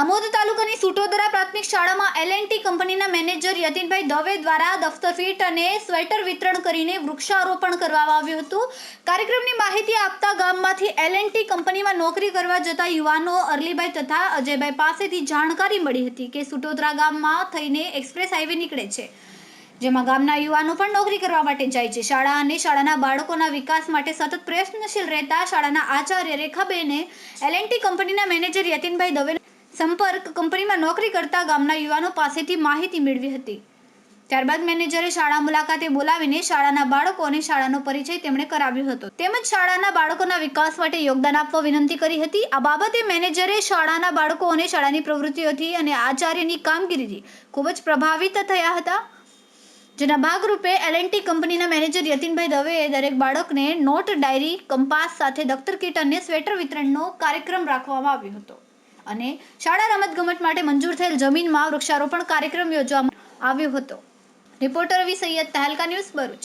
આમોદ તાલુકાની સુટોદરા પ્રાથમિક શાળામાં એલએનટી કંપનીના મેનેજર યતિનભાઈ દવે દ્વારા દફતર ફીટ અને સ્વેટર વિતરણ કરીને વૃક્ષારોપણ કરવામાં આવ્યું હતું. કાર્યક્રમની માહિતી આપતા ગામમાંથી એલએનટી કંપનીમાં નોકરી કરવા જતા યુવાનો અરલીભાઈ તથા અજયભાઈ પાસેથી જાણકારી મળી હતી કે સુટોદરા ગામમાં થઈને એક્સપ્રેસ હાઈવે નીકળે છે. જેમાં ગામના યુવાનો પણ નોકરી કરવા માટે જાય છે. શાળા અને શાળાના બાળકોના વિકાસ માટે સતત પ્રયત્નશીલ રહેતા શાળાના આચાર્ય રેખાબેને એલએનટી કંપનીના મેનેજર યતિનભાઈ દવે સંપર્ક કંપનીમાં નોકરી કરતા ગામના યુવાનો પાસેથી માહિતી મેળવી હતી. ત્યારબાદ મેનેજરે શાળા મુલાકાતે બોલાવીને શાળાના બાળકો અને શાળાનો પરિચય તેમણે કરાવ્યો હતો. તેમજ શાળાના બાળકોના વિકાસ માટે યોગદાન આપવા વિનંતી કરી હતી. આ બાબતે મેનેજરે શાળાના બાળકો અને શાળાની પ્રવૃત્તિઓથી અને આચાર્યની કામગીરીથી ખૂબ જ પ્રભાવિત થયા હતા. જેના ભાગરૂપે એલએનટી કંપનીના મેનેજર યતિનભાઈ દવેએ દરેક બાળકને નોટ ડાયરી, કંપાસ સાથે દફતર કીટ અને સ્વેટર વિતરણનો કાર્યક્રમ રાખવામાં આવ્યો હતો. અને શાળા રમતગમત માટે મંજૂર થયેલ જમીનમાં વૃક્ષારોપણ કાર્યક્રમ યોજવામાં આવ્યો હતો. Reporter Ravi Saiyed Tehelka news Bharuch.